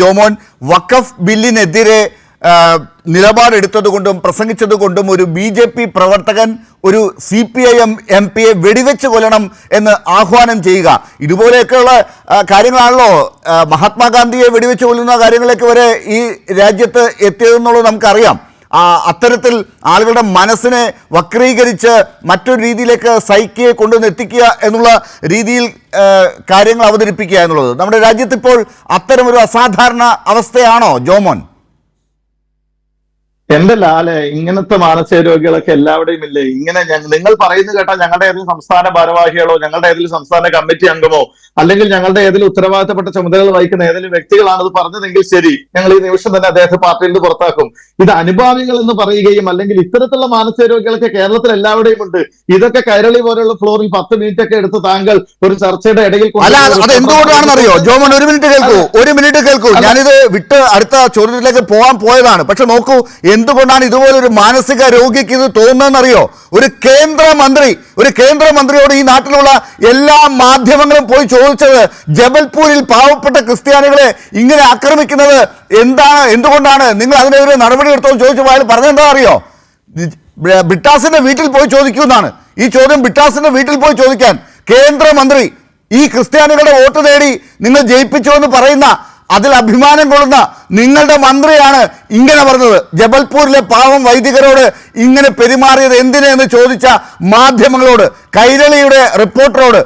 ജോമോൻ വഖഫ് ബില്ലിനെതിരെ നിലപാടെടുത്തതുകൊണ്ടും പ്രസംഗിച്ചതുകൊണ്ടും ഒരു B J P പ്രവർത്തകൻ ഒരു C P I M M പിയെ വെടിവെച്ച് കൊല്ലണം എന്ന് ആഹ്വാനം ചെയ്യുക. ഇതുപോലെയൊക്കെയുള്ള കാര്യങ്ങളാണല്ലോ. മഹാത്മാഗാന്ധിയെ വെടിവെച്ച് കൊല്ലുന്ന കാര്യങ്ങളൊക്കെ വരെ ഈ രാജ്യത്ത് എത്തിയതെന്നുള്ളത് നമുക്കറിയാം. അത്തരത്തിൽ ആളുകളുടെ മനസ്സിനെ വക്രീകരിച്ച് മറ്റൊരു രീതിയിലേക്ക് സൈക്കിയെ കൊണ്ടുവന്ന് എത്തിക്കുക എന്നുള്ള രീതിയിൽ കാര്യങ്ങൾ അവതരിപ്പിക്കുക എന്നുള്ളത്. നമ്മുടെ രാജ്യത്തിപ്പോൾ അത്തരമൊരു അസാധാരണ അവസ്ഥയാണോ ജോമോൻ? എന്റെ ലാലെ ഇങ്ങനത്തെ മാനസിക രോഗികളൊക്കെ എല്ലാവരുടെയും ഇല്ലേ? ഇങ്ങനെ നിങ്ങൾ പറയുന്നത് കേട്ടാൽ ഞങ്ങളുടെ ഏതെങ്കിലും സംസ്ഥാന ഭാരവാഹികളോ ഞങ്ങളുടെ ഏതെങ്കിലും സംസ്ഥാന കമ്മിറ്റി അംഗമോ അല്ലെങ്കിൽ ഞങ്ങളുടെ ഏതെങ്കിലും ഉത്തരവാദിത്തപ്പെട്ട ചുമതലകൾ വഹിക്കുന്ന ഏതെങ്കിലും വ്യക്തികളാണ് ഇത് പറഞ്ഞതെങ്കിൽ ശരി ഞങ്ങൾ ഈ നിമിഷം തന്നെ അദ്ദേഹത്തെ പാർട്ടിയിൽ നിന്ന് പുറത്താക്കും. ഇത് അനുഭാവികൾ എന്ന് പറയുകയും അല്ലെങ്കിൽ ഇത്തരത്തിലുള്ള മാനസിക രോഗികളൊക്കെ കേരളത്തിൽ എല്ലാവരുടെയും ഉണ്ട്. ഇതൊക്കെ കൈരളി പോലെയുള്ള ഫ്ലോറിൽ പത്ത് മിനിറ്റ് ഒക്കെ എടുത്ത് താങ്കൾ ഒരു ചർച്ചയുടെ ഇടയിൽ അറിയോ ജോമോൻ ഒരു മിനിറ്റ് കേൾക്കൂ. ഒരു മിനിറ്റ് കേൾക്കൂ. ഞാനിത് വിട്ട് അടുത്ത ചോദ്യത്തിലേക്ക് പോകാൻ പോയതാണ്. പക്ഷെ നോക്കൂ എന്തുകൊണ്ടാണ് ഇതുപോലൊരു മാനസിക രോഗിക്ക് ഇത് തോന്നുന്നതെന്നറിയോ? ഒരു കേന്ദ്രമന്ത്രി ഒരു കേന്ദ്രമന്ത്രിയോട് ഈ നാട്ടിലുള്ള എല്ലാ മാധ്യമങ്ങളും പോയി ചോദിച്ചത് ജബൽപൂരിൽ പാവപ്പെട്ട ക്രിസ്ത്യാനികളെ ഇങ്ങനെ ആക്രമിക്കുന്നത് എന്താണ് എന്തുകൊണ്ടാണ്? നിങ്ങൾ അതിനെതിരെ നടപടി എടുത്തോ എന്ന് ചോദിച്ചപ്പോൾ അയാൾ പറഞ്ഞെന്താ അറിയോ ബ- ബിട്ടാസിന്റെ വീട്ടിൽ പോയി ചോദിക്കുമെന്നാണ്. ഈ ചോദ്യം ബിട്ടാസിന്റെ വീട്ടിൽ പോയി ചോദിക്കാൻ കേന്ദ്രമന്ത്രി ഈ ക്രിസ്ത്യാനികളുടെ വോട്ട് നേടി നിങ്ങൾ ജയിപ്പിച്ചു എന്ന് പറയുന്ന അതിൽ അഭിമാനം കൊള്ളുന്ന നിങ്ങളുടെ മന്ത്രിയാണ് ഇങ്ങനെ പറഞ്ഞത്. ജബൽപൂരിലെ പാവം വൈദികരോട് ഇങ്ങനെ പെരുമാറിയത് എന്തിനെന്ന് ചോദിച്ച മാധ്യമങ്ങളോട് കൈരളിയുടെ റിപ്പോർട്ടറോട്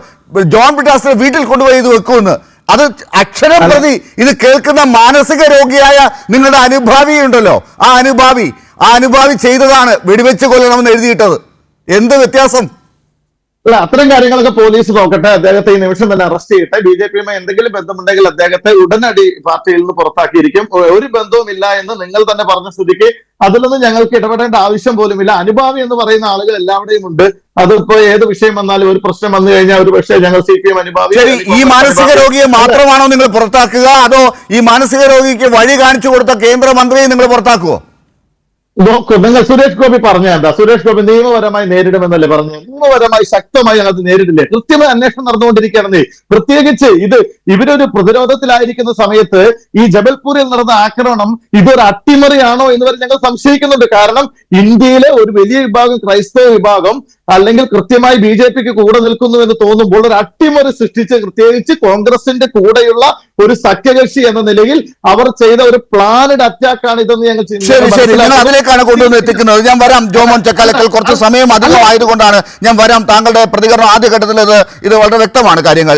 ജോൺ പിട്ടാസിനെ വീട്ടിൽ കൊണ്ടുപോയി ഇത് വെക്കുമെന്ന്. അത് അക്ഷരം പ്രതി ഇത് കേൾക്കുന്ന മാനസിക രോഗിയായ നിങ്ങളുടെ അനുഭാവി ഉണ്ടല്ലോ. ആ അനുഭാവി ആ അനുഭാവി ചെയ്തതാണ് വെടിവെച്ച് കൊല്ലണമെന്ന് എഴുതിയിട്ടത്. എന്ത് വ്യത്യാസം? അല്ല അത്തരം കാര്യങ്ങളൊക്കെ പോലീസ് നോക്കട്ടെ. അദ്ദേഹത്തെ ഈ നിമിഷം തന്നെ അറസ്റ്റ് ചെയ്യട്ടെ. ബി ജെ പിയുമായി എന്തെങ്കിലും ബന്ധമുണ്ടെങ്കിൽ അദ്ദേഹത്തെ ഉടനടി പാർട്ടിയിൽ നിന്ന് പുറത്താക്കിയിരിക്കും. ഒരു ബന്ധവുമില്ല എന്ന് നിങ്ങൾ തന്നെ പറഞ്ഞ സ്ഥിതിക്ക് അതിലൊന്നും ഞങ്ങൾക്ക് ഇടപെടേണ്ട ആവശ്യം ഇല്ല അനുഭാവി എന്ന് പറയുന്ന ആളുകൾ എല്ലാവരുടെയും ഉണ്ട്. അതിപ്പോ ഏത് വിഷയം വന്നാലും ഒരു പ്രശ്നം വന്നു കഴിഞ്ഞാൽ ഒരു പക്ഷേ ഞങ്ങൾ സി പി എം അനുഭാവി ഈ മാനസിക രോഗിയെ മാത്രമാണോ നിങ്ങൾ പുറത്താക്കുക? അതോ ഈ മാനസിക രോഗിക്ക് വഴി കാണിച്ചു കൊടുത്ത കേന്ദ്രമന്ത്രിയെ നിങ്ങൾ പുറത്താക്കുവോ? നോക്കൂ നിങ്ങൾ സുരേഷ് ഗോപി പറഞ്ഞ എന്താ? സുരേഷ് ഗോപി നിയമപരമായി നേരിടുമെന്നല്ലേ പറഞ്ഞു നിയമപരമായി ശക്തമായി അത് നേരിടില്ലേ? കൃത്യമായി അന്വേഷണം നടന്നുകൊണ്ടിരിക്കുകയാണെന്നേ. പ്രത്യേകിച്ച് ഇത് ഇവരൊരു പ്രതിരോധത്തിലായിരിക്കുന്ന സമയത്ത് ഈ ജബൽപൂരിൽ നടന്ന ആക്രമണം ഇതൊരു അട്ടിമറിയാണോ എന്ന് വരെ ഞങ്ങൾ സംശയിക്കുന്നുണ്ട്. കാരണം ഇന്ത്യയിലെ ഒരു വലിയ വിഭാഗം ക്രൈസ്തവ വിഭാഗം അല്ലെങ്കിൽ കൃത്യമായി ബി ജെ പിക്ക് കൂടെ നിൽക്കുന്നു എന്ന് തോന്നുമ്പോൾ ഒരു അട്ടിമറി സൃഷ്ടിച്ച് പ്രത്യേകിച്ച് കോൺഗ്രസിന്റെ കൂടെയുള്ള ഒരു സഖ്യകക്ഷി എന്ന നിലയിൽ അവർ ചെയ്ത ഒരു പ്ലാനഡ് അറ്റാക്കാണ് ഇതെന്ന് ഞങ്ങൾ. അതിലേക്കാണ് കൊണ്ടുവന്ന് എത്തിക്കുന്നത്. ഞാൻ വരാം ജോമോൻ ചക്കാലക്കൽ കുറച്ച് സമയം അധികമായതുകൊണ്ടാണ് ഞാൻ വരാം. താങ്കളുടെ പ്രതികരണം ആദ്യഘട്ടത്തിൽ ഇത് വളരെ വ്യക്തമാണ് കാര്യങ്ങൾ.